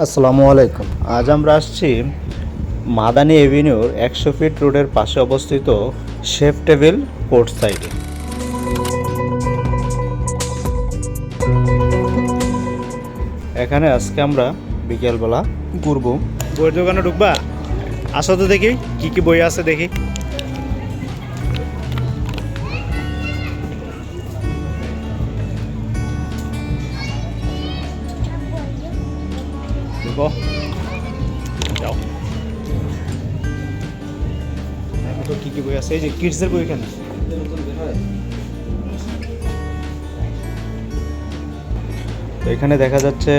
আসসালামু আলাইকুম। আজ আমরা আসছি মাদানী এভিনিউর একশো ফিট রোডের পাশে অবস্থিত শেফ টেবিল কোর্ট সাইডে। এখানে আজকে আমরা বিকেলবেলা ঘুরবো। বইয়ের দোকানে ঢুকবা? আসো তো দেখি, কি কি বই আছে দেখি। কি বই আছে? এই যে কিডসের বই এখানে। এখানে দেখা যাচ্ছে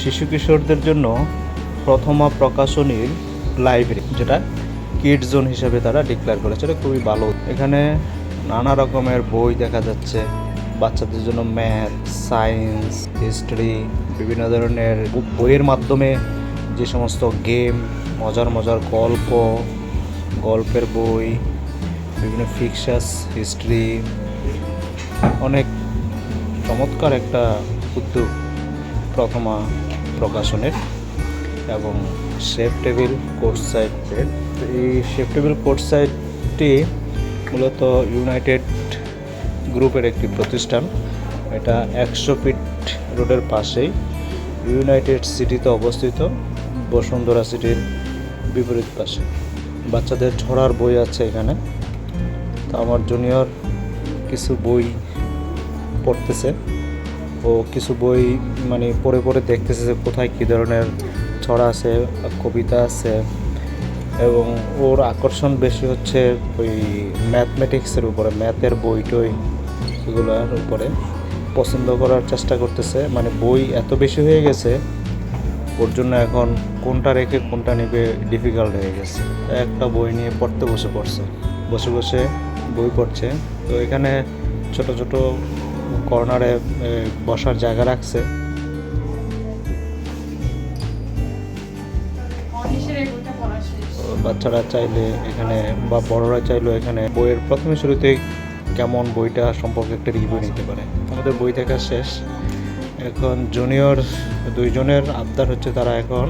শিশু কিশোরদের জন্য প্রথমা প্রকাশনীর লাইব্রেরি, যেটা কিড জোন হিসেবে তারা ডিক্লেয়ার করেছে। এটা খুবই ভালো। এখানে নানা রকমের বই দেখা যাচ্ছে। বাচ্চাদের জন্য ম্যাথ, সায়েন্স, হিস্ট্রি, বিভিন্ন ধরনের বইয়ের মাধ্যমে যে সমস্ত গেম, মজার মজার গল্প গল্পের বই, বিভিন্ন ফিকশাস, হিস্ট্রি, অনেক চমৎকার একটা উদ্যোগ প্রথমা প্রকাশনের এবং শেফ টেবিল কোর্ট সাইড এই শেফ টেবিল কোর্ট সাইডটি মূলত ইউনাইটেড গ্রুপের একটি প্রতিষ্ঠান। এটা একশো ফিট রোডের পাশেই ইউনাইটেড সিটিতে অবস্থিত, বসুন্ধরা সিটির বিপরীত পাশে। বাচ্চাদের ছড়ার বই আছে এখানে। তো আমার জুনিয়র কিছু বই পড়তেছে। ও কিছু বই মানে পড়ে পড়ে দেখতেছে যে কোথায় কী ধরনের ছড়া আছে, কবিতা আছে। এবং ওর আকর্ষণ বেশি হচ্ছে ওই ম্যাথমেটিক্সের উপরে ম্যাথের বই টই এগুলোর উপরে। পছন্দ করার চেষ্টা করতেছে। মানে বই এত বেশি হয়ে গেছে ওর জন্য এখন কোনটা রেখে কোনটা নেবে ডিফিকাল্ট হয়ে গেছে। একটা বই নিয়ে পড়তে বসে পড়ছে। বসে বসে বই পড়ছে। তো এখানে ছোট ছোট কর্নারে বসার জায়গা রাখছে। বাচ্চারা চাইলে এখানে বা বড়রা চাইলেও এখানে বইয়ের প্রথমে শুরুতেই কেমন বইটা সম্পর্কে একটা রিভিউ নিতে পারে। আমাদের বই দেখা শেষ। এখন জুনিয়র দুইজনের আবদার হচ্ছে তারা এখন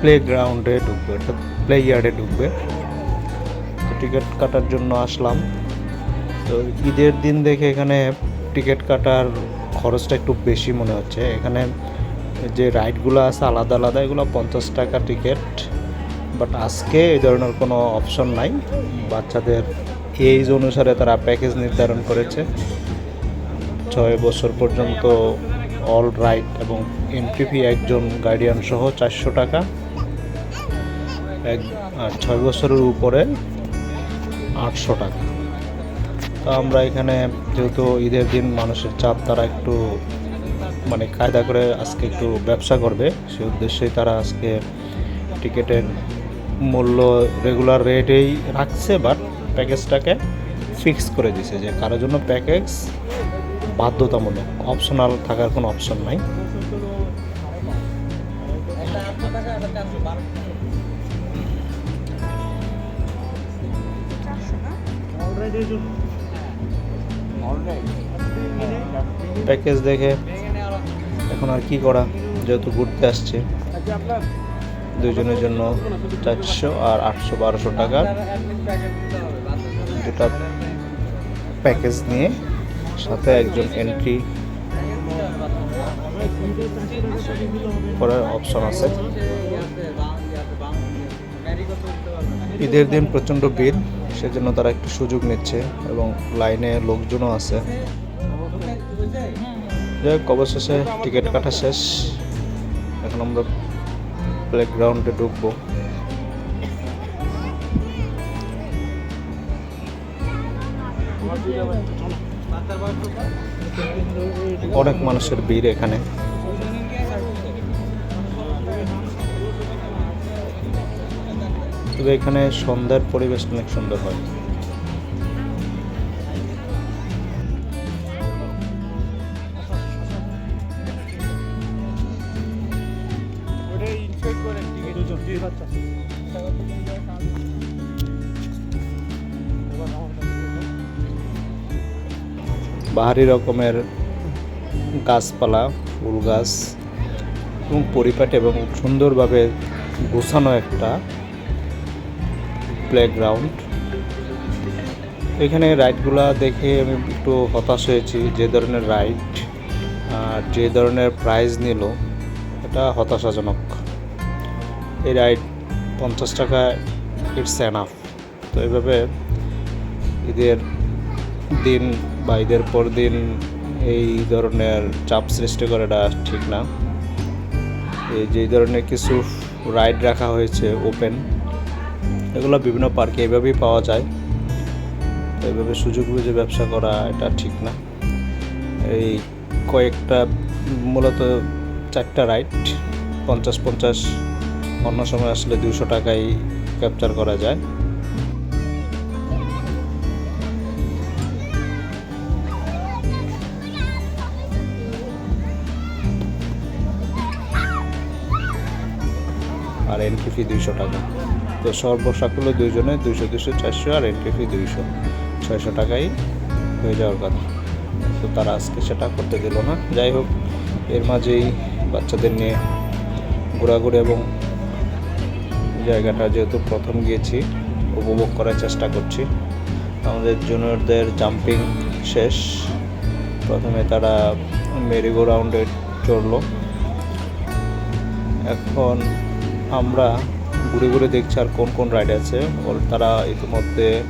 প্লে গ্রাউন্ডে ঢুকবে, অর্থাৎ প্লে ইয়ার্ডে ঢুকবে। তো টিকিট কাটার জন্য আসলাম। তো ঈদের দিন দেখে এখানে টিকিট কাটার খরচটা একটু বেশি মনে হচ্ছে। এখানে যে রাইডগুলো আছে আলাদা আলাদা, এগুলো পঞ্চাশ টাকা টিকিট। বাট আজকে এই ধরনের কোনো অপশন নাই। বাচ্চাদের এইজ অনুসারে তারা প্যাকেজ নির্ধারণ করেছে। ছয় বছর পর্যন্ত অল রাইট এবং ফি একজন গার্ডিয়ান সহ চারশো টাকা। এক আর ছয় বছরের উপরে আটশো টাকা। তো আমরা এখানে যেহেতু ঈদের দিন মানুষের চাপ, তারা একটু মানে কায়দা করে আজকে একটু ব্যবসা করবে। সেই উদ্দেশ্যেই তারা আজকে টিকিটের মূল্য রেগুলার রেটেই রাখছে বাট প্যাকেজটাকে ফিক্স করে দিছে যে কারোর জন্য প্যাকেজ বাধ্যতামূলক অপশনাল থাকার কোনো অপশন নাই। প্যাকেজ দেখে এখন আর কি করা, যেহেতু ঘুরতে আসছে। দুজনের জন্য চারশো আর আটশো বারোশো টাকার দুটা প্যাকেজ নিয়ে সাথে একজন এন্ট্রি করার অপশন আছে। ঈদের দিন প্রচণ্ড ভিড়, সেজন্য তারা একটু সুযোগ নিচ্ছে এবং লাইনে লোকজনও আছে। যাই হোক, অবশেষে টিকিট কাটা শেষ। এখন আমরা প্লেগ্রাউন্ডে ঢুকবো। অনেক মানুষের ভিড় এখানে। তবে এখানে সন্ধ্যার পরিবেশ অনেক সুন্দর হয়। বাহারি রকমের গাছপালা, ফুল গাছ এবং পরিপাটি এবং সুন্দরভাবে গোছানো একটা প্লেগ্রাউন্ড এখানে রাইডগুলো দেখে আমি একটু হতাশ হয়েছি, যে ধরনের রাইড আর যে ধরনের প্রাইজ নিল, এটা হতাশাজনক। এই রাইড পঞ্চাশ টাকা ইটস এনাফ তো এইভাবে ঈদের দিন বা ঈদের পর দিন এই ধরনের চাপ সৃষ্টি করাটা ঠিক না। এই যে ধরনের কিছু রাইড রাখা হয়েছে ওপেন, এগুলো বিভিন্ন পার্কে এইভাবেই পাওয়া যায়। তো এইভাবে সুযোগ বুঝে ব্যবসা করা এটা ঠিক না। এই কয়েকটা মূলত চারটা রাইড, পঞ্চাশ পঞ্চাশ, অন্য সময় আসলে দুশো টাকায় ক্যাপচার করা যায়। আর এন্ট্রি ফি দুইশো টাকা। তো সর্বসাকুল্য দুইজনে দুইশো দুশো চারশো আর এন্ট্রি ফি দুইশো। ছয়শো টাকাই হয়ে যাওয়ার কথা। তো তারা আজকে সেটা করতে দিল না। যাই হোক, এর মাঝেই বাচ্চাদের নিয়ে ঘোরাঘুরি এবং জায়গাটা যেহেতু প্রথম গিয়েছি, উপভোগ করার চেষ্টা করছি। আমাদের জুনিয়রদের জাম্পিং শেষ। প্রথমে তারা মেরিগো রাউন্ডে চড়লো। এখন আমরা ঘুরে ঘুরে দেখছি আর কোন কোন রাইড আছে। ওর- তারা ইতিমধ্যে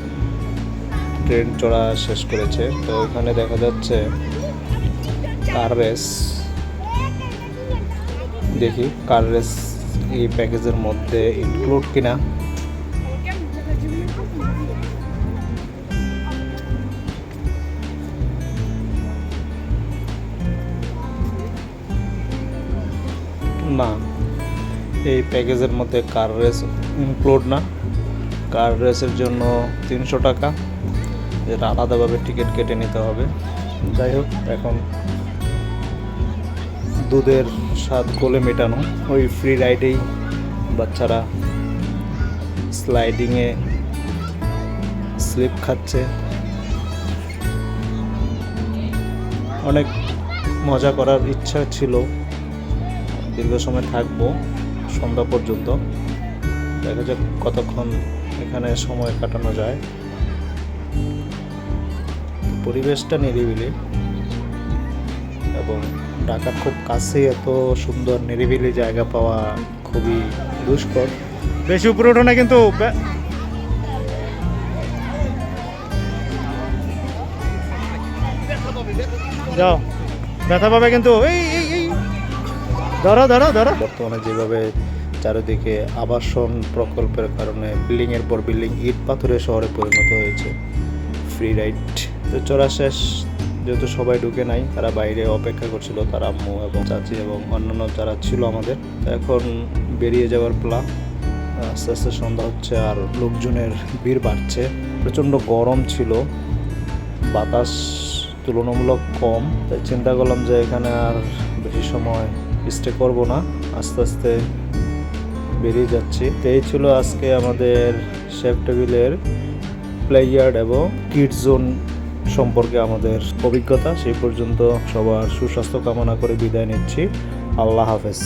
ট্রেন চড়া শেষ করেছে। তো এখানে দেখা যাচ্ছে কার রেস দেখি কার রেস এই প্যাকেজের মধ্যে ইনক্লুড কিনা। না। এই প্যাকেজের মধ্যে কার রেস ইনক্লুড না। কার রেসের জন্য তিনশো টাকা। যেটা আলাদাভাবে টিকিট কেটে নিতে হবে। যাই হোক, এখন দুধের স্বাদ কোলে মেটানো। ওই ফ্রি রাইডেই বাচ্চারা স্লাইডিংয়ে স্লিপ খাচ্ছে। অনেক মজা করার ইচ্ছা ছিল। দীর্ঘ সময় থাকব। সন্ধ্যা পর্যন্ত। দেখা যাক কতক্ষণ এখানে সময় কাটানো যায়। পরিবেশটা নিরিবিলি এবং ঢাকার খুব কাছে এত সুন্দর নিরিবিলি জায়গা পাওয়া খুবই দুষ্কর। বেশি উপরে ওঠো না কিন্তু। যাও। ব্যথা পাবে কিন্তু। এই! ধরো ধরো ধরো বর্তমানে যেভাবে চারিদিকে আবাসন প্রকল্পের কারণে বিল্ডিংয়ের পর বিল্ডিং ইট পাথরের শহরে পরিণত হয়েছে ফ্রি রাইড তো চড়া শেষ যেহেতু সবাই ঢুকে নাই, তারা বাইরে অপেক্ষা করছিল, তার আম্মু এবং চাচি এবং অন্যান্য যারা ছিল আমাদের। এখন বেরিয়ে যাওয়ার প্ল্যান আস্তে আস্তে সন্ধ্যা হচ্ছে আর লোকজনের ভিড় বাড়ছে। প্রচণ্ড গরম ছিল, বাতাস তুলনামূলক কম। তাই চিন্তা করলাম যে এখানে আর বেশি সময় স্টে করব না, আস্তে আস্তে বেরিয়ে যাচ্ছি। তো এই ছিল আজকে আমাদের শেফ টেবিলের প্লেয়ার্ড এবং কিড জোন সম্পর্কে আমাদের অভিজ্ঞতা। সেই পর্যন্ত সবার সুস্বাস্থ্য কামনা করে বিদায় নিচ্ছি। আল্লাহ হাফেজ।